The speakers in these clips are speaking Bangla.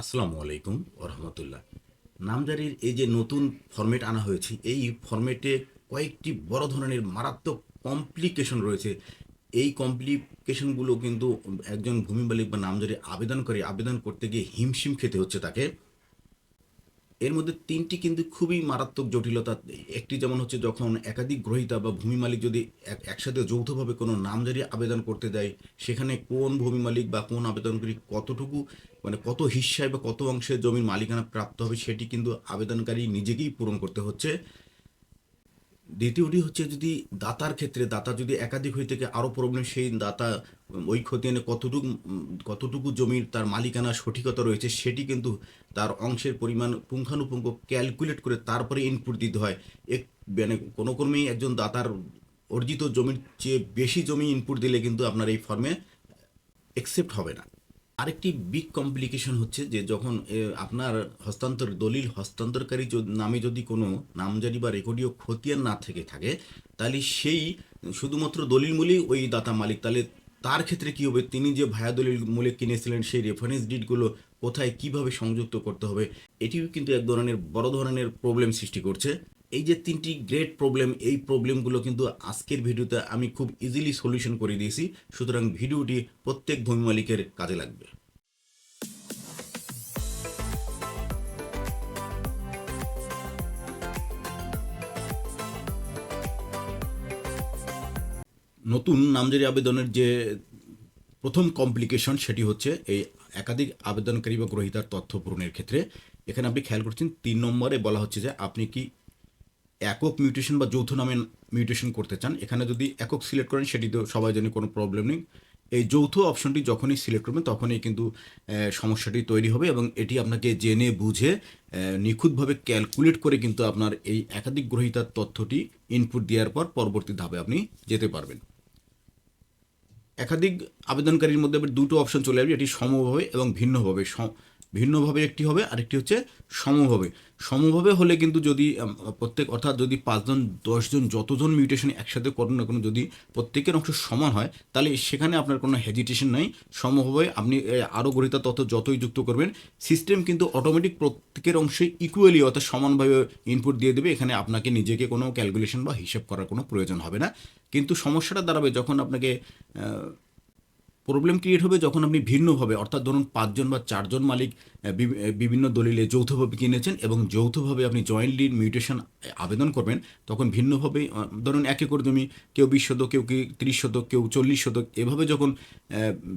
আসসালামু আলাইকুম রহমতুল্লাহ। নামজারির এই যে নতুন ফরম্যাট আনা হয়েছে, এই ফরম্যাটে কয়েকটি বড় ধরনের মারাত্মক কমপ্লিকেশন রয়েছে। এই কমপ্লিকেশনগুলো কিন্তু একজন ভূমি মালিক বা নামজারি আবেদন করে, আবেদন করতে গিয়ে হিমশিম খেতে হচ্ছে তাকে। এর মধ্যে তিনটি কিন্তু খুবই মারাত্মক জটিলতা। একটি যেমন হচ্ছে যখন একাধিক গ্রহীতা বা ভূমি মালিক যদি এক- একসাথে যৌথভাবে কোনো নামজারি আবেদন করতে দেয়, সেখানে কোন ভূমি মালিক বা কোন আবেদনকারী কতটুকু মানে কত হিস্সায় বা কত অংশে জমির মালিকানা প্রাপ্ত হবে সেটি কিন্তু আবেদনকারী নিজেকেই পূরণ করতে হচ্ছে। দ্বিতীয়টি হচ্ছে যদি দাতার ক্ষেত্রে, দাতা যদি একাধিক হয়ে থেকে, আরও প্রবলেম সেই দাতা ওই খতিয়ানে কতটুকু কতটুকু জমির তার মালিকানা সঠিকতা রয়েছে সেটি কিন্তু তার অংশের পরিমাণ পুঙ্খানুপুঙ্খ ক্যালকুলেট করে তারপরে ইনপুট দিতে হয়। এক মানে কোনো ক্রমেই একজন দাতার অর্জিত জমির চেয়ে বেশি জমি ইনপুট দিলে কিন্তু আপনার এই ফর্মে একসেপ্ট হবে না। আরেকটি বিগ কমপ্লিকেশন হচ্ছে যে যখন আপনার হস্তান্তর, দলিল হস্তান্তরকারী নামে যদি কোনো নামজারি বা রেকর্ডীয় খতিয়ান না থেকে থাকে, তাহলে সেই শুধুমাত্র দলিল মূলেই ওই দাতা মালিক, তাহলে তার ক্ষেত্রে কী হবে? তিনি যে ভায়া দলিল মূলে কিনেছিলেন, সেই রেফারেন্স ডিটগুলো কোথায় কীভাবে সংযুক্ত করতে হবে? এটিও কিন্তু এক ধরনের বড় ধরনের প্রবলেম সৃষ্টি করছে। এই যে তিনটি গ্রেট প্রবলেম এই প্রবলেমগুলো কিন্তু আজকের ভিডিওতে আমি খুব ইজিলি সলিউশন করে দিয়েছি। সুতরাং ভিডিওটি প্রত্যেক ভূমি মালিকের কাজে লাগবে। নতুন নামজারি আবেদনের যে প্রথম কমপ্লিকেশন সেটি হচ্ছে এই একাধিক আবেদনকারী বা গ্রহীতার তথ্য পূরণের ক্ষেত্রে। এখানে আপনি খেয়াল করছেন, তিন নম্বরে বলা হচ্ছে যে আপনি কি একক মিউটেশন বা যৌথ নামে মিউটেশন করতে চান? এখানে যদি একক সিলেক্ট করেন, সেটি তো সবাই জানে কোনো প্রবলেম নেই। এই যৌথ অপশনটি যখনই সিলেক্ট করবেন, তখনই কিন্তু সমস্যাটি তৈরি হবে এবং এটি আপনাকে জেনে বুঝে নিখুঁতভাবে ক্যালকুলেট করে কিন্তু আপনার এই একাধিক গ্রহীতার তথ্যটি ইনপুট দেওয়ার পর পরবর্তী ধাপে আপনি যেতে পারবেন। একাধিক আবেদনকারীর মধ্যে দুটো অপশন চলে আসবে এটি সমভাবে এবং ভিন্নভাবে। ভিন্নভাবে একটি হবে, আরেকটি হচ্ছে সমভাবে। সমভাবে হলে কিন্তু যদি প্রত্যেক, অর্থাৎ যদি পাঁচজন, দশজন, যতজন মিউটেশন একসাথে করুন না কোনো যদি প্রত্যেকের অংশ সমান হয়, তাহলে সেখানে আপনার কোনো হেজিটেশন নাই। সমভাবে আপনি আরও গরিতা তত যতই যুক্ত করবেন সিস্টেম কিন্তু অটোমেটিক প্রত্যেকের অংশে ইকুয়ালি অর্থাৎ সমানভাবে ইনপুট দিয়ে দেবে। এখানে আপনাকে নিজেকে কোনো ক্যালকুলেশন বা হিসেব করার কোনো প্রয়োজন হবে না। কিন্তু সমস্যাটা দাঁড়াবে যখন আপনাকে প্রবলেম ক্রিয়েট হবে যখন আপনি ভিন্নভাবে, অর্থাৎ ধরুন পাঁচজন বা চারজন মালিক বিভিন্ন দলিলে যৌথভাবে কিনেছেন এবং যৌথভাবে আপনি জয়েন্টলি মিউটেশন আবেদন করবেন, তখন ভিন্নভাবে ধরুন এক একর জমি, কেউ বিশ শতক, কেউ কি তিরিশ শতক, কেউ চল্লিশ শতক, এভাবে যখন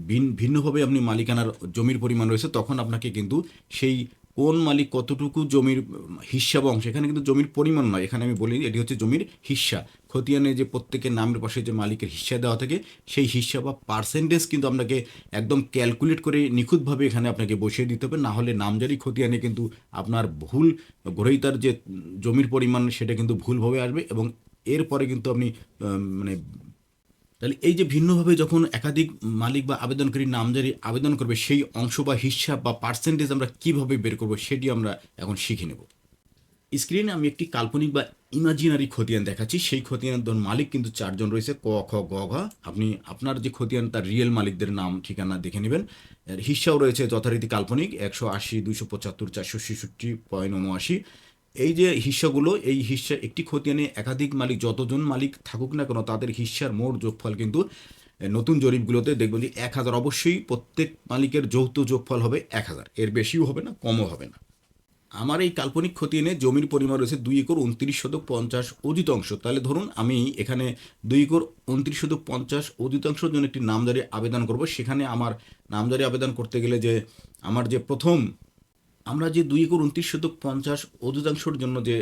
ভিন- ভিন্নভাবে আপনি মালিকানার জমির পরিমাণ রয়েছে, তখন আপনাকে কিন্তু সেই কোন মালিক কতটুকু জমির হিস্সা বা অংশ, এখানে কিন্তু জমির পরিমাণ নয়, এখানে আমি বলি এটি হচ্ছে জমির হিস্সা খতিয়ানে যে প্রত্যেকের নামের পাশে যে মালিকের হিস্সা দেওয়া থাকে, সেই হিস্সা বা পার্সেন্টেজ কিন্তু আপনাকে একদম ক্যালকুলেট করে নিখুঁতভাবে এখানে আপনাকে বসিয়ে দিতে হবে। না হলে নামজারি খতিয়ানে কিন্তু আপনার ভুল গ্রহীতার যে জমির পরিমাণ, সেটা কিন্তু ভুলভাবে আসবে এবং এরপরে কিন্তু আপনি মানে তাহলে এই যে ভিন্নভাবে যখন একাধিক মালিক বা আবেদনকারী নামজারি আবেদন করবে, সেই অংশ বা হিসাব বা পার্সেন্টেজ আমরা কীভাবে বের করব, সেটি আমরা এখন শিখে নেব। স্ক্রিনে আমি একটি কাল্পনিক বা ইমাজিনারি খতিয়ান দেখাচ্ছি। সেই খতিয়ানের ধরুন মালিক কিন্তু চারজন রয়েছে। ক, খ, গ, ঘ। আপনি আপনার যে খতিয়ান তার রিয়েল মালিকদের নাম, ঠিকানা দেখে নেবেন। এর হিস্সাও রয়েছে যথারীতি কাল্পনিক একশো আশি, দুইশো পঁচাত্তর, চারশো ছেষট্টি, পয়েন্ট উনআশি এই যে হিস্সাগুলো এই হিস্সা একটি খতিয়ানে একাধিক মালিক, যতজন মালিক থাকুক না কেন, তাদের হিস্সার মোট যোগফল কিন্তু নতুন জরিপগুলোতে দেখবেন যে এক হাজার অবশ্যই প্রত্যেক মালিকের যৌথ যোগফল হবে এক হাজার। এর বেশিও হবে না, কমও হবে না। আমার এই কাল্পনিক ক্ষতি এনে জমির পরিমাণ রয়েছে দুই একর উনত্রিশ শতক পঞ্চাশ অধিতাংশ তাহলে ধরুন আমি এখানে দুই একর উনত্রিশ শতক পঞ্চাশ অধিতাংশের জন্য একটি নামজারি আবেদন করব। সেখানে আমার নামজারি আবেদন করতে গেলে যে আমার যে প্রথম আমরা যে দুই একর উনত্রিশ শতক পঞ্চাশ অধিকাংশর জন্য যে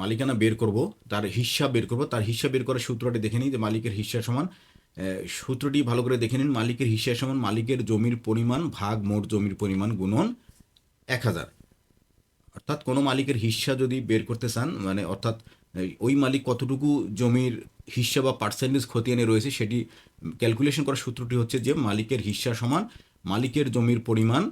মালিকানা বের করব, তার হিস্সা বের করব। তার হিস্সা বের করার সূত্রটি দেখে নিই যে মালিকের হিস্সা সমান। সূত্রটি ভালো করে দেখে নিন। মালিকের হিস্সা সমান, মালিকের জমির পরিমাণ ভাগ মোট জমির পরিমাণ গুণন এক হাজার। অর্থাৎ কোনো মালিকের হিস্সা যদি বের করতে চান মানে অর্থাৎ ওই মালিক কতটুকু জমির হিস্সা বা পার্সেন্টেজ খতিয়ানে রয়েছে সেটি ক্যালকুলেশন করার সূত্রটি হচ্ছে যে মালিকের হিস্সা সমান মালিকের জমির পরিমাণ,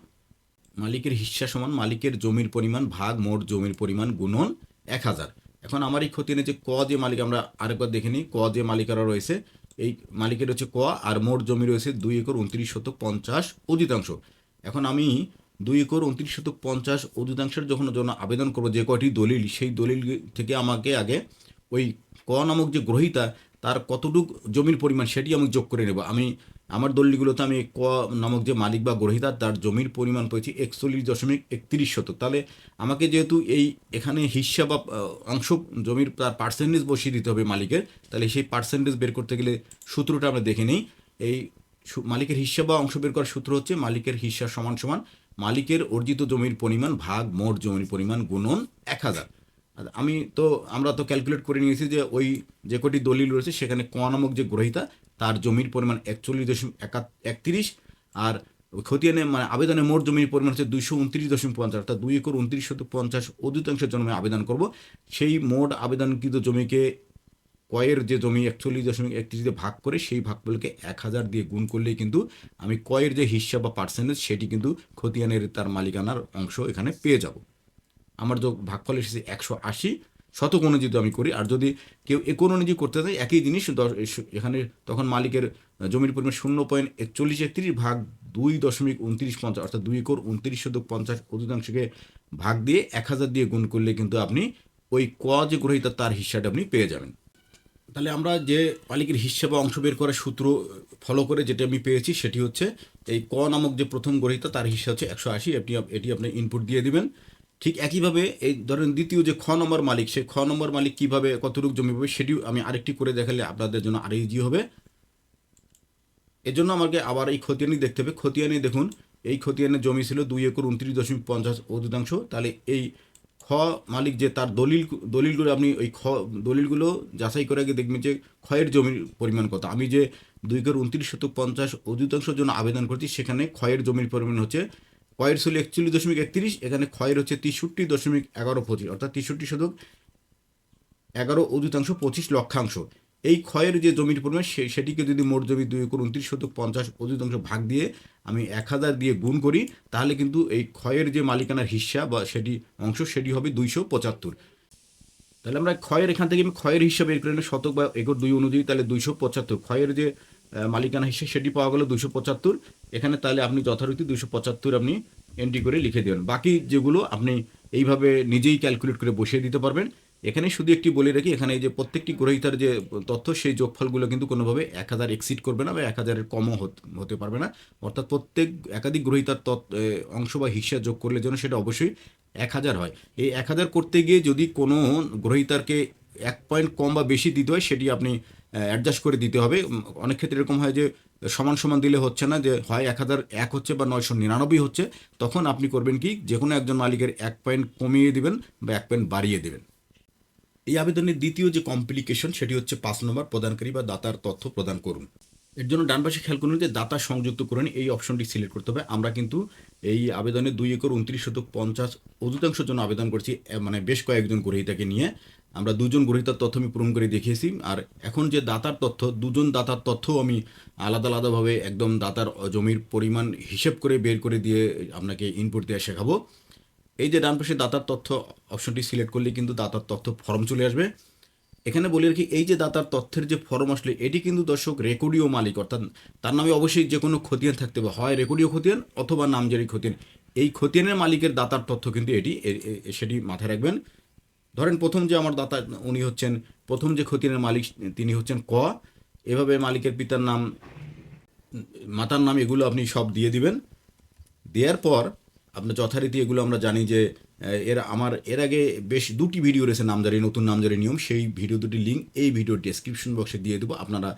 মালিকের হিস্সা সমান মালিকের জমির পরিমাণ ভাগ মোট জমির পরিমাণ গুণন এক হাজার। এখন আমার এই খতিয়ানে যে ক যে মালিক, আমরা আরেকবার দেখে নিই, ক যে মালিকারা রয়েছে, এই মালিকের হচ্ছে ক আর মোট জমি রয়েছে দুই একর উনত্রিশ শতক পঞ্চাশ অধিতাংশ এখন আমি দুই একর উনত্রিশ শতক পঞ্চাশ অধিকাংশের যখন জন্য আবেদন করব যে কয়টি দলিল, সেই দলিল থেকে আমাকে আগে ওই ক নামক যে গ্রহিতা, তার কতটুক জমির পরিমাণ সেটি আমি যোগ করে নেব। আমি, আমার দলিলগুলোতে আমি ক নামক যে মালিক বা গ্রহিতা, তার জমির পরিমাণ পেয়েছি একচল্লিশ দশমিক একত্রিশ শতক। তাহলে আমাকে যেহেতু এই এখানে হিস্সা বা অংশ জমির তার পার্সেন্টেজ বসিয়ে দিতে হবে মালিকের, তাহলে সেই পার্সেন্টেজ বের করতে গেলে সূত্রটা আমরা দেখে নিই। এই মালিকের হিস্সা বা অংশ বের করার সূত্র হচ্ছে মালিকের হিস্সা সমান সমান মালিকের অর্জিত জমির পরিমাণ ভাগ মোট জমির পরিমাণ গুণন এক হাজার। আমি তো, আমরা তো ক্যালকুলেট করে নিয়েছি যে ওই যে কটি দলিল রয়েছে, সেখানে ক নামক যে গ্রহিতা, তার জমির পরিমাণ একচল্লিশ দশমিক একা- একত্রিশ, আর খতিয়ানে মানে আবেদনে মোট জমির পরিমাণ হচ্ছে দুইশো উনত্রিশ দশমিক পঞ্চাশ, অর্থাৎ দুই একর উনত্রিশ শত পঞ্চাশ অধিকাংশের জন্য আবেদন করব। সেই মোট আবেদনকৃত জমিকে কয়ের যে জমি একচল্লিশ দশমিক একত্রিশ দিয়ে ভাগ করে, সেই ভাগগুলোকে এক হাজার দিয়ে গুণ করলেই কিন্তু আমি কয়ের যে হিসাব বা পার্সেন্টেজ সেটি কিন্তু খতিয়ানের তার মালিকানার অংশ এখানে পেয়ে যাব। আমার যে ভাগফল এসেছে একশো আশি শতক অনুযায়ী আমি করি, আর যদি কেউ একর অনুযায়ী করতে চায়, একই জিনিস এখানে তখন মালিকের জমির পরিমাণ শূন্য পয়েন্ট একচল্লিশ একত্রিশ ভাগ দুই দশমিক উনত্রিশ পঞ্চাশ, অর্থাৎ দুই একর উনত্রিশ শতক পঞ্চাশ অধিকাংশকে ভাগ দিয়ে এক হাজার দিয়ে গুণ করলে কিন্তু আপনি ওই ক যে গ্রহিতা তার হিসাবটা আপনি পেয়ে যাবেন। তাহলে আমরা যে মালিকের হিসেবে অংশ বের করার সূত্র ফলো করে যেটা আমি পেয়েছি সেটি হচ্ছে এই ক নামক যে প্রথম গ্রহিতা তার হিস্সা হচ্ছে একশো আশি, আপনি এটি আপনি ইনপুট দিয়ে দিবেন। ঠিক একইভাবে এই ধরেন দ্বিতীয় যে খ নম্বর মালিক, সেই খ নম্বর মালিক কীভাবে কতটুকু জমি পাবে সেটিও আমি আরেকটি করে দেখালে আপনাদের জন্য আরও ইজি হবে। এজন্য আমাকে আবার এই খতিয়ানি দেখতে হবে। খতিয়ানি দেখুন, এই খতিয়ানের জমি ছিল দুই একর উনত্রিশ দশমিক পঞ্চাশ অধিকাংশ। তাহলে এই মালিক যে তার দলিল, দলিলগুলো আপনি ওই খ, দলিলগুলো যাচাই করে আগে দেখবেন যে ক্ষয়ের জমির পরিমাণ কত। আমি যে দুই কোটি উনত্রিশ শতক পঞ্চাশ অধিকাংশের জন্য আবেদন করছি, সেখানে ক্ষয়ের জমির পরিমাণ হচ্ছে, ক্ষয়ের ছিল একচল্লিশ দশমিক একত্রিশ, এখানে ক্ষয়ের হচ্ছে তেষট্টি দশমিক এগারো পঁচিশ, অর্থাৎ তেষট্টি শতক এগারো অধিকাংশ পঁচিশ লক্ষাংশ। এই ক্ষয়ের যে জমির পরিমাণ সে, সেটিকে যদি মোট জমি দুই একর উনত্রিশ শতক পঞ্চাশ অধিকাংশ ভাগ দিয়ে আমি এক হাজার দিয়ে গুণ করি, তাহলে কিন্তু এই ক্ষয়ের যে মালিকানার হিস্সা বা সেটি অংশ, সেটি হবে দুইশো পঁচাত্তর। তাহলে আমরা ক্ষয়ের এখান থেকে আমি ক্ষয়ের হিসাব বের করে শতক বা একর দুই অনুযায়ী তাহলে দুইশো পঁচাত্তর। ক্ষয়ের যে মালিকানা হিসেবে সেটি পাওয়া গেল দুশো পঁচাত্তর। এখানে তাহলে আপনি যথারীতি দুশো পঁচাত্তর আপনি এন্ট্রি করে লিখে দেবেন। বাকি যেগুলো আপনি এইভাবে নিজেই ক্যালকুলেট করে বসিয়ে দিতে পারবেন। এখানে শুধু একটি বলে রাখি, এখানে এই যে প্রত্যেকটি গ্রহিতার যে তথ্য, সেই যোগফলগুলো কিন্তু কোনোভাবে এক হাজার এক্সিড করবে না বা এক হাজারের কমও হত- পারবে না। অর্থাৎ প্রত্যেক একাধিক গ্রহিতার তথ্য অংশ বা হিস্সা যোগ করলে যেন সেটা অবশ্যই এক হাজার হয়। এই এক হাজার করতে গিয়ে যদি কোনো গ্রহিতারকে এক পয়েন্ট কম বা বেশি দিতে হয়, সেটি আপনি অ্যাডজাস্ট করে দিতে হবে। অনেক ক্ষেত্রে এরকম হয় যে, সমান সমান দিলে হচ্ছে না, যে হয় এক হাজার এক হচ্ছে বা নয়শো নিরানব্বই হচ্ছে, তখন আপনি করবেন কি যে কোনো একজন মালিকের এক পয়েন্ট কমিয়ে দিবেন বা এক পয়েন্ট বাড়িয়ে দেবেন। এই আবেদনের দ্বিতীয় যে কমপ্লিকেশন সেটি হচ্ছে পাঁচ নম্বর, প্রদানকারী বা দাতার তথ্য প্রদান করুন। এর জন্য ডান পাশে খেয়াল করুন যে দাতা সংযুক্ত করুন এই অপশনটি সিলেক্ট করতে হবে। আমরা কিন্তু এই আবেদনে দুই একর উনত্রিশ শতক পঞ্চাশ অধিকাংশের জন্য আবেদন করছি মানে বেশ কয়েকজন গ্রহীতাকে নিয়ে। আমরা দুজন গ্রহীতার তথ্য আমি পূরণ করে দেখিয়েছি। আর এখন যে দাতার তথ্য, দুজন দাতার তথ্য আমি আলাদা আলাদাভাবে একদম দাতার জমির পরিমাণ হিসেব করে বের করে দিয়ে আপনাকে ইনপুট দেওয়া শেখাবো। এই যে ডান পাশে দাতার তথ্য অপশনটি সিলেক্ট করলে কিন্তু দাতার তথ্য ফর্ম চলে আসবে। এখানে বলি রাখি, এই যে দাতার তথ্যের যে ফর্ম আসলে, এটি কিন্তু দর্শক রেকর্ডীয় মালিক, অর্থাৎ তার নামে অবশ্যই যে কোনো খতিয়ান থাকতে হবে, হয় রেকর্ডীয় খতিয়ান অথবা নামজারি খতিয়ান। এই খতিয়ানের মালিকের দাতার তথ্য কিন্তু এটি সেটি মাথায় রাখবেন। ধরেন প্রথম যে আমার দাতা, উনি হচ্ছেন, প্রথম যে খতিয়ানের মালিক, তিনি হচ্ছেন ক। এভাবে মালিকের পিতার নাম, মাতার নাম এগুলো আপনি সব দিয়ে দিবেন। দেওয়ার পর আপনার যথারীতি এগুলো আমরা জানি যে এর আমার, এর আগে বেশ দুটি ভিডিও রয়েছে নামজারি, নতুন নামজারি নিয়ম। সেই ভিডিও দুটি লিঙ্ক এই ভিডিও ডেসক্রিপশন বক্সে দিয়ে দেবো। আপনারা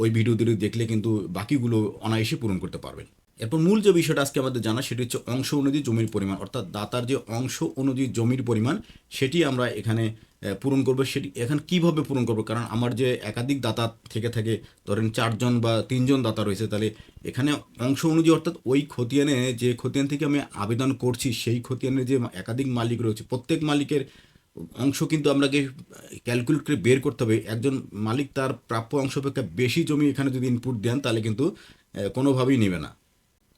ওই ভিডিও দুটি দেখলে কিন্তু বাকিগুলো অনায়াসে পূরণ করতে পারবেন। এরপর মূল যে বিষয়টা আজকে আমাদের জানা, সেটি হচ্ছে অংশ অনুযায়ী জমির পরিমাণ। অর্থাৎ দাতার যে অংশ অনুযায়ী জমির পরিমাণ, সেটি আমরা এখানে পূরণ করবে সেটি এখন কীভাবে পূরণ করব? কারণ আমার যে একাধিক দাতা থেকে থাকে, ধরেন চারজন বা তিনজন দাতা রয়েছে, তাহলে এখানে অংশ অনুযায়ী অর্থাৎ ওই খতিয়ানে, যে খতিয়ান থেকে আমি আবেদন করছি, সেই খতিয়ানে যে একাধিক মালিক রয়েছে, প্রত্যেক মালিকের অংশ কিন্তু আপনাকে ক্যালকুলেট করে বের করতে হবে। একজন মালিক তার প্রাপ্য অংশ অপেক্ষা বেশি জমি এখানে যদি ইনপুট দেন, তাহলে কিন্তু কোনোভাবেই নেবে না।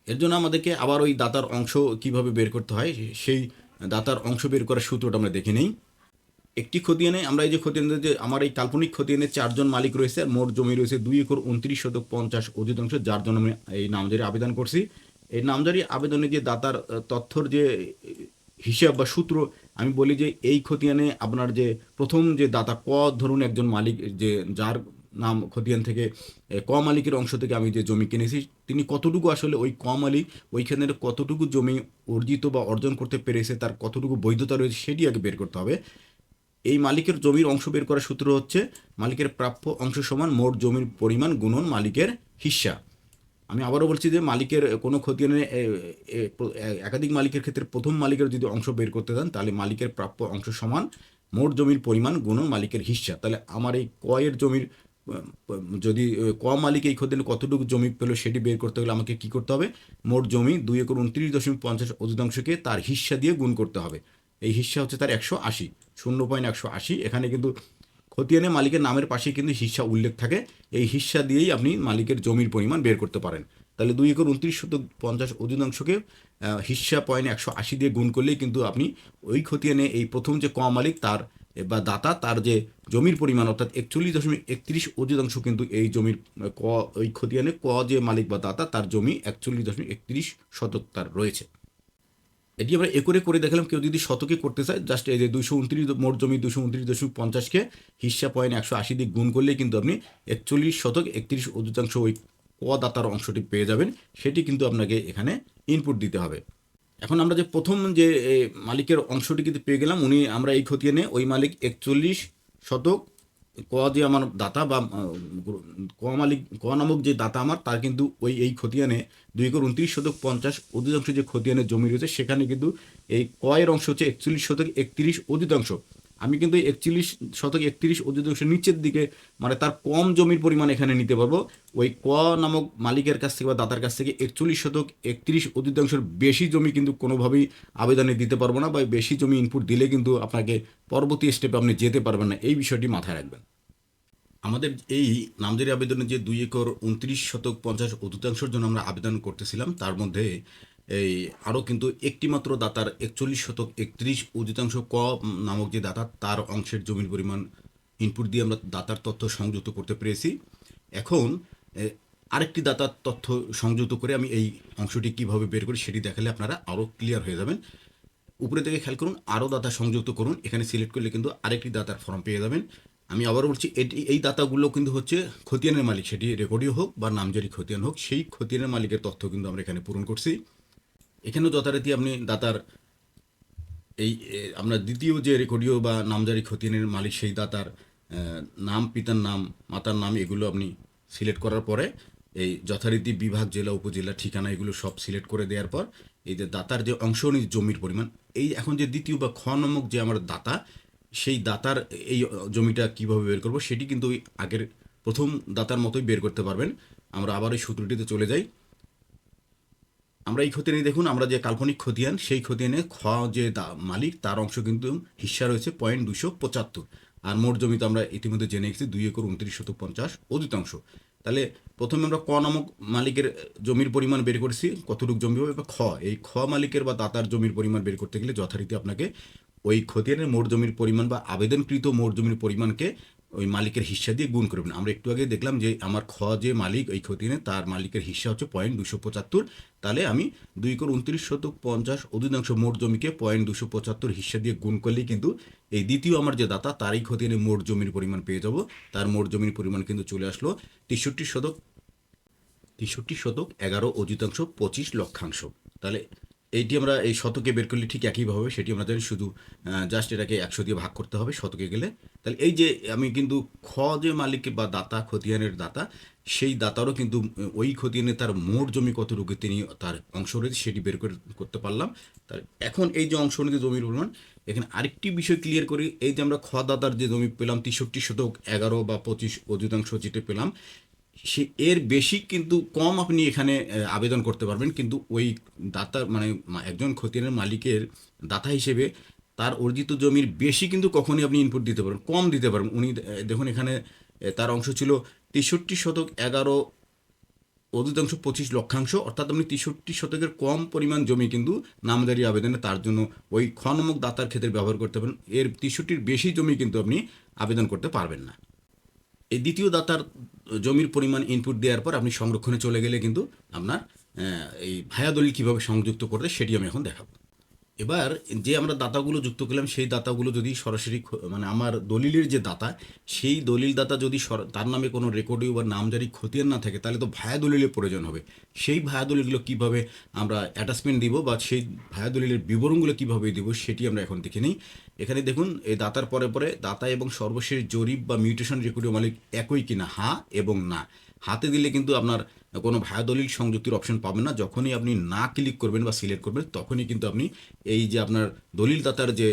এর জন্য আমাদেরকে আবার ওই দাতার অংশ কীভাবে বের করতে হয়, সেই দাতার অংশ বের করার সূত্রটা আমরা দেখে নিই। একটি খতিয়ানে আমরা এই যে খতিয়ানে যে আমার এই কাল্পনিক খতিয়ানে চারজন মালিক রয়েছে আর মোট জমি রয়েছে দুই একর উনত্রিশ শতক পঞ্চাশ অধিকাংশ, যার জন্য আমি এই নামজারি আবেদন করছি। এই নামজারি আবেদনে যে দাতার তথ্যর যে হিসাব বা সূত্র, আমি বলি যে এই খতিয়ানে আপনার যে প্রথম যে দাতা ক, ধরুন একজন মালিক যে যার নাম খতিয়ান থেকে ক মালিকের অংশ থেকে আমি যে জমি কিনেছি, তিনি কতটুকু আসলে ওই ক মালিক ওইখানে কতটুকু জমি অর্জিত বা অর্জন করতে পেরেছে, তার কতটুকু বৈধতা রয়েছে সেটি আগে বের করতে হবে। এই মালিকের জমির অংশ বের করার সূত্র হচ্ছে, মালিকের প্রাপ্য অংশ সমান মোট জমির পরিমাণ গুণন মালিকের হিস্সা আমি আবারও বলছি যে মালিকের কোনো প্র- এ- একাধিক মালিকের ক্ষেত্রে প্রথম মালিকের যদি অংশ বের করতে চান তাহলে মালিকের প্রাপ্য অংশ সমান মোট জমির পরিমাণ গুণন মালিকের হিস্সা তাহলে আমার এই কয়ের জমির যদি ক মালিক এই খতিয়ানে কতটুকু জমি পেল সেটি বের করতে গেলে আমাকে কি করতে হবে? মোট জমি দুই একর উনত্রিশ দশমিক পঞ্চাশ অধিকাংশকে তার হিস্সা দিয়ে গুণ করতে হবে। এই হিস্সা হচ্ছে তার একশো আশি, শূন্য পয়েন্ট একশো আশি। এখানে কিন্তু খতিয়ানে মালিকের নামের পাশে কিন্তু হিস্সা উল্লেখ থাকে। এই হিস্সা দিয়েই আপনি মালিকের জমির পরিমাণ বের করতে পারেন। তাহলে দুই একর উনত্রিশ শতক পঞ্চাশ অধিকাংশকে হিস্সা পয়েন্ট একশো আশি দিয়ে গুণ করলেই কিন্তু আপনি ওই খতিয়ানে এই প্রথম যে ক মালিক তার বা দাতা তার যে জমির পরিমাণ অর্থাৎ একচল্লিশ দশমিক একত্রিশ অধিকাংশ কিন্তু এই জমির, ক, ওই খতিয়ানে ক যে মালিক বা দাতা তার জমি একচল্লিশ দশমিক একত্রিশ শতক তার রয়েছে। এটি আমরা একরে করে দেখালাম, কেউ যদি শতকে করতে চায় জাস্ট এই যে দুশো উনত্রিশ মোট জমি দুশো উনত্রিশ দশমিক পঞ্চাশকে হিস্সা পয়েন্ট একশো আশি দিয়ে গুণ করলেই কিন্তু আপনি একচল্লিশ শতক একত্রিশ অধিকাংশ ওই ক দাতার অংশটি পেয়ে যাবেন। সেটি কিন্তু আপনাকে এখানে ইনপুট দিতে হবে। এখন আমরা যে প্রথম যে মালিকের অংশটি কিন্তু পেয়ে গেলাম, উনি আমরা এই খতিয়ানে ওই মালিক একচল্লিশ শতক ক দিয়ে আমার দাতা বা ক মালিক, ক নামক যে দাতা আমার, তার কিন্তু ওই, এই খতিয়ানে দুই একর উনত্রিশ শতক পঞ্চাশ অধিকাংশ যে খতিয়ানের জমি রয়েছে, সেখানে কিন্তু এই কয়ের অংশ হচ্ছে একচল্লিশ শতক একত্রিশ অধিকাংশ। আমি কিন্তু একচল্লিশ শতক একত্রিশ অধিকাংশ নিচের দিকে মানে তার কম জমির পরিমাণ এখানে নিতে পারব। ওই ক নামক মালিকের কাছ থেকে বা দাতার কাছ থেকে একচল্লিশ শতক একত্রিশ অধিকাংশের বেশি জমি কিন্তু কোনোভাবেই আবেদনে দিতে পারব না বা বেশি জমি ইনপুট দিলে কিন্তু আপনাকে পরবর্তী স্টেপে আপনি যেতে পারবেন না। এই বিষয়টি মাথায় রাখবেন। আমাদের এই নামজারি আবেদনে যে দুই একর উনত্রিশ শতক পঞ্চাশ অধিকাংশের জন্য আমরা আবেদন করতেছিলাম, তার মধ্যে এই আরও কিন্তু একটি মাত্র দাতার একচল্লিশ শতক একত্রিশ অধিকাংশ ক নামক যে দাতা, তার অংশের জমির পরিমাণ ইনপুট দিয়ে আমরা দাতার তথ্য সংযুক্ত করতে পেরেছি। এখন আরেকটি দাতার তথ্য সংযুক্ত করে আমি এই অংশটি কীভাবে বের করি সেটি দেখালে আপনারা আরও ক্লিয়ার হয়ে যাবেন। উপরে থেকে খেয়াল করুন, আরও দাতা সংযুক্ত করুন, এখানে সিলেক্ট করলে কিন্তু আরেকটি দাতার ফর্ম পেয়ে যাবেন। আমি আবার বলছি, এটি, এই দাতাগুলো কিন্তু হচ্ছে খতিয়ানের মালিক, সেটি রেকর্ডিও হোক বা নামজারি খতিয়ান হোক, সেই খতিয়ানের মালিকের তথ্য কিন্তু আমরা এখানে পূরণ করছি। এখানেও যথারীতি আপনি দাতার এই আমরা দ্বিতীয় যে রেকর্ডিও বা নামজারি খতিয়ানের মালিক সেই দাতার নাম, পিতার নাম, মাতার নাম এগুলো আপনি সিলেক্ট করার পরে এই যথারীতি বিভাগ, জেলা, উপজেলা, ঠিকানা এগুলো সব সিলেক্ট করে দেওয়ার পর এই যে দাতার যে অংশ জমির পরিমাণ, এই এখন যে দ্বিতীয় বা খ নামক যে আমার দাতা, সেই দাতার এই জমিটা কীভাবে বের করব সেটি কিন্তু ওই আগের প্রথম দাতার মতোই বের করতে পারবেন। আমরা আবার ওই সূত্রটিতে চলে যাই। আমরা এই খতিয়ানে দেখুন, আমরা যে কাল্পনিক খতিয়ান, সেই খতিয়ানে খ যে মালিক, তার অংশ কিন্তু হিস্সা রয়েছে পয়েন্ট দুশো পঁচাত্তর। আর মোট জমি তো আমরা ইতিমধ্যে জেনে গেছি দুই একর উনত্রিশ শত পঞ্চাশ অধিকাংশ। তাহলে প্রথমে আমরা ক নামক মালিকের জমির পরিমাণ বের করেছি, কতটুকু জমি হবে খ? এই খ মালিকের বা দাতার জমির পরিমাণ বের করতে গেলে যথারীতি আপনাকে ওই খতিয়ানের মোট জমির পরিমাণ বা আবেদনকৃত মোট জমির পরিমাণকে ওই মালিকের হিসা দিয়ে গুণ করবেন আমরা একটু আগে দেখলাম যে আমার খ যে মালিক ওই খতিয়ানে তার মালিকের হিস্সা হচ্ছে পয়েন্ট দুশো পঁচাত্তর। তাহলে আমি দুই একর উনত্রিশ শতক পঞ্চাশ অধিকাংশ মোট জমিকে পয়েন্ট দুশো পঁচাত্তর হিস্সা দিয়ে গুণ করলেই কিন্তু এই দ্বিতীয় আমার যে দাতা, তারই খতিয়ানে মোট জমির পরিমাণ পেয়ে যাব। তার মোট জমির পরিমাণ কিন্তু চলে আসলো তেষট্টি শতক তেষট্টি শতক এগারো অজিতাংশ পঁচিশ লক্ষাংশ। তাহলে এইটি আমরা এই শতকে বের করলে ঠিক একইভাবে সেটি আমরা জানি শুধু জাস্ট এটাকে একশো দিয়ে ভাগ করতে হবে শতকে গেলে। তাহলে এই যে আমি কিন্তু খ যে মালিক বা দাতা, খতিয়ানের দাতা, সেই দাতারও কিন্তু ওই খতিয়ানে তার মোট জমি কতটুকু তিনি তার অংশ রয়েছে সেটি বের করে করতে পারলাম। তার এখন এই যে অংশ নিতে জমির পরিমাণ, এখানে আরেকটি বিষয় ক্লিয়ার করি। এই যে আমরা খ দাতার যে জমি পেলাম, তেষট্টি শতক এগারো বা পঁচিশ অধিকাংশ যেটা পেলাম সে এর বেশি কিন্তু কম আপনি এখানে আবেদন করতে পারবেন। কিন্তু ওই দাতা মানে একজন খতিয়ানের মালিকের দাতা হিসেবে তার অর্জিত জমির বেশি কিন্তু কখনই আপনি ইনপুট দিতে পারবেন, কম দিতে পারবেন। উনি দেখুন এখানে তার অংশ ছিল তেষট্টি শতক এগারো, অধিকাংশ পঁচিশ লক্ষাংশ। অর্থাৎ আপনি তেষট্টি শতকের কম পরিমাণ জমি কিন্তু নামদারি আবেদনে তার জন্য ওই খ নামক দাতার ক্ষেত্রে ব্যবহার করতে পারেন এর তেষট্টির বেশি জমি কিন্তু আপনি আবেদন করতে পারবেন না। এই দ্বিতীয় দাতার জমির পরিমাণ ইনপুট দেওয়ার পর আপনি সংরক্ষণে চলে গেলে কিন্তু আপনার এই ভায়া দলিল কীভাবে সংযুক্ত করতে সেটি আমি এখন দেখাবো। এবার যে আমরা দাতাগুলো যুক্ত করলাম, সেই দাতাগুলো যদি সরাসরি মানে আমার দলিলের যে দাতা, সেই দলিল দাতা যদি তার নামে কোনো রেকর্ডিং বা নামজারি খতিয়ান না থাকে, তাহলে তো ভায়া দলিলের প্রয়োজন হবে। সেই ভায়া দলিলগুলো কীভাবে আমরা অ্যাটাচমেন্ট দিব বা সেই ভায়া দলিলের বিবরণগুলো কীভাবে দিব, সেটি আমরা এখন দেখে নিই। এখানে দেখুন, এই দাতার পরে পরে দাতা এবং সর্বশেষ জরিপ বা মিউটেশন রেকর্ডিং মালিক একই কিনা, হা এবং না। হাতে দিলে কিন্তু আপনার কোনো ভায়া দলিল সংযুক্তির অপশন পাবেন না। যখনই আপনি না ক্লিক করবেন বা সিলেক্ট করবেন, তখনই কিন্তু আপনি এই যে আপনার দলিল দাতার যে,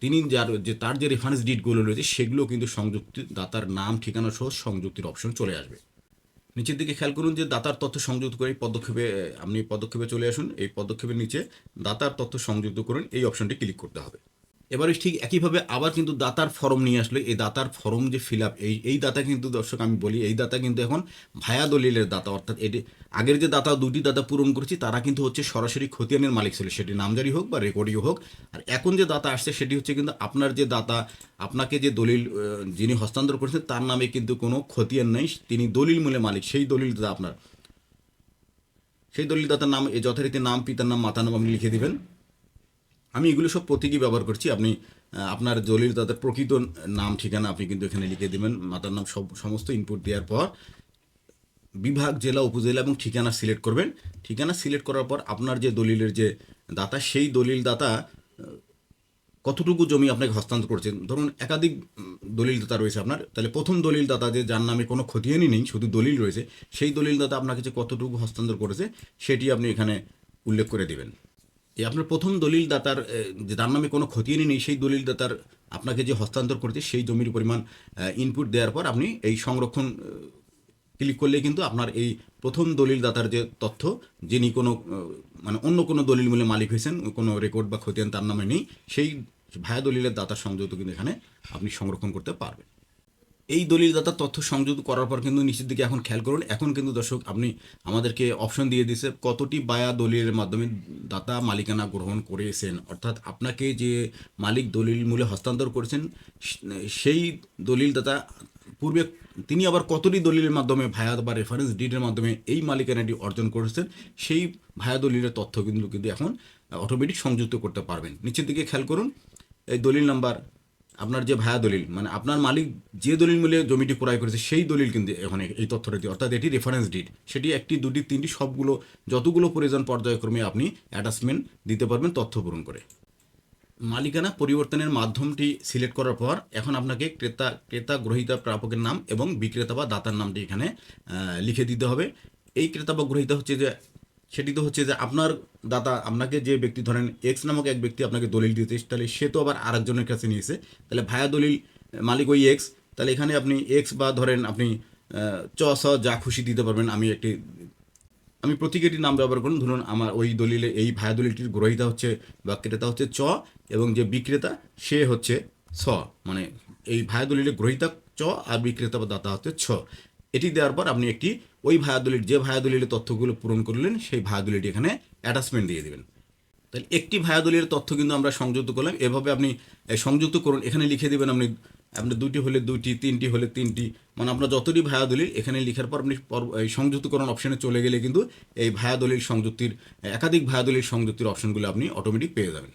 তিনি যার যে, তার যে রেফারেন্স ডিটগুলো রয়েছে, সেগুলো কিন্তু সংযুক্তি দাতার নাম, ঠিকানা সহ সংযুক্তির অপশন চলে আসবে। নিচের দিকে খেয়াল করুন যে, দাতার তথ্য সংযুক্ত করে এই পদক্ষেপে, আপনি পদক্ষেপে চলে আসুন। এই পদক্ষেপের নিচে দাতার তথ্য সংযুক্ত করুন, এই অপশনটি ক্লিক করতে হবে। এবারে ঠিক একইভাবে আবার কিন্তু দাতার ফর্ম নিয়ে আসলো এই দাতার ফর্ম যে ফিল আপ এই এই দাতা কিন্তু দর্শক আমি বলি, এই দাতা কিন্তু এখন ভায়া দলিলের দাতা, অর্থাৎ এটি আগের যে দাতা, দুটি দাতা পূরণ করেছি, তারা কিন্তু হচ্ছে সরাসরি খতিয়ানের মালিক ছিল, সেটি নামজারি হোক বা রেকর্ডিং হোক। আর এখন যে দাতা আসছে, সেটি হচ্ছে কিন্তু আপনার যে দাতা, আপনাকে যে দলিল যিনি হস্তান্তর করেছেন, তার নামে কিন্তু কোনো খতিয়ান নেই, তিনি দলিল মূলে মালিক, সেই দলিল দাতা আপনার। সেই দলিল দাতার নাম যথারীতি নাম, পিতার নাম, মাতার নাম আপনি লিখে দিবেন। আমি এগুলো সব প্রতীকী ব্যবহার করছি। আপনি আপনার দলিল তাদের প্রকৃত নাম ঠিকানা আপনি কিন্তু এখানে লিখে দেবেন। মাতার নাম সব সমস্ত ইনপুট দেওয়ার পর বিভাগ জেলা উপজেলা এবং ঠিকানা সিলেক্ট করবেন। ঠিকানা সিলেক্ট করার পর আপনার যে দলিলের যে দাতা সেই দলিল দাতা কতটুকু জমি আপনাকে হস্তান্তর করছেন ধরুন একাধিক উম, দলিল দাতা রয়েছে আপনার। তাহলে প্রথম দলিল দাতা যে যার নামে কোনো খতিয়ানই নেই শুধু দলিল রয়েছে সেই দলিল দাতা আপনাকে যে কতটুকু হস্তান্তর করেছে সেটি আপনি এখানে উল্লেখ করে দেবেন। এই আপনার প্রথম দলিল দাতার যে তার নামে কোনো খতিয়ানই নেই, সেই দলিল দাতার আপনাকে যে হস্তান্তর করেছে, সেই জমির পরিমাণ ইনপুট দেওয়ার পর আপনি এই সংরক্ষণ ক্লিক করলে কিন্তু আপনার এই প্রথম দলিল দাতার যে তথ্য, যিনি কোনো মানে অন্য কোনো দলিল মূলে মালিক হয়েছেন, কোনো রেকর্ড বা খতিয়ান তার নামে নেই, সেই ভায়া দলিলের দাতার সংযুক্ত কিন্তু এখানে আপনি সংরক্ষণ করতে পারবেন। এই দলিলদাতার তথ্য সংযুক্ত করার পর কিন্তু নিচের দিকে এখন খেয়াল করুন। এখন কিন্তু দর্শক, আপনি আমাদেরকে অপশন দিয়ে দিয়েছে, কতটি বায়া দলিলের মাধ্যমে দাতা মালিকানা গ্রহণ করেছেন? অর্থাৎ আপনাকে যে মালিক দলিল মূলে হস্তান্তর করেছেন, সেই দলিলদাতা পূর্বে তিনি আবার কতটি দলিলের মাধ্যমে ভায়া বা রেফারেন্স ডিডের মাধ্যমে এই মালিকানাটি অর্জন করেছেন, সেই ভায়া দলিলের তথ্য কিন্তু কিন্তু এখন অটোমেটিক সংযুক্ত করতে পারবেন। নিচের দিকে খেয়াল করুন, এই দলিল নাম্বার আপনার যে ভায়া দলিল মানে আপনার মালিক যে দলিল মিলে জমিটি ক্রয় করেছে, সেই দলিল কিন্তু এখানে এই তথ্যটা অর্থাৎ এটি রেফারেন্স ডিড সেটি একটি, দুটি, তিনটি, সবগুলো, যতগুলো প্রয়োজন পর্যায়ক্রমে আপনি অ্যাটাচমেন্ট দিতে পারবেন তথ্য পূরণ করে। মালিকানা পরিবর্তনের মাধ্যমটি সিলেক্ট করার পর এখন আপনাকে ক্রেতা ক্রেতা গ্রহীতা প্রাপকের নাম এবং বিক্রেতা বা দাতার নামটি এখানে লিখে দিতে হবে। এই ক্রেতা বা গ্রহীতা হচ্ছে যে সেটি তো হচ্ছে যে আপনার দাতা আপনাকে যে ব্যক্তি ধরেন এক্স নামক এক ব্যক্তি আপনাকে দলিল দিতে তাহলে সে তো আবার আরেকজনের কাছে নিয়েছে। তাহলে ভায়া দলিল মালিক ওই এক্স তাহলে এখানে আপনি এক্স বা ধরেন আপনি চ, স, যা খুশি দিতে পারবেন, আমি একটি, আমি প্রতীকেরটি নাম ব্যবহার করুন। ধরুন আমার ওই দলিলে এই ভায়া দলিলটির গ্রহীতা হচ্ছে বা ক্রেতা হচ্ছে চ, এবং যে বিক্রেতা, সে হচ্ছে ছ মানে এই ভায়া দলিলের গ্রহীতা চ আর বিক্রেতা বা দাতা হচ্ছে ছ। এটি দেওয়ার পর আপনি একটি ওই ভায়াদলিল যে ভায়া দলিলের তথ্যগুলো পূরণ করলেন, সেই ভায়া দলিলটি এখানে অ্যাটাচমেন্ট দিয়ে দেবেন। তাহলে একটি ভায়া দলিলের তথ্য কিন্তু আমরা সংযুক্ত করলাম। এভাবে আপনি সংযুক্ত করুন। এখানে লিখে দেবেন আপনি আপনার দুটি হলে দুটি তিনটি হলে তিনটি। মানে আপনার যতটি ভায়া দলিল, এখানে লিখার পর আপনি সংযুক্তকরণ অপশানে চলে গেলে কিন্তু এই ভায়া দলিল সংযুক্তির, একাধিক ভায়া দলিল সংযুক্তির অপশনগুলো আপনি অটোমেটিক পেয়ে যাবেন।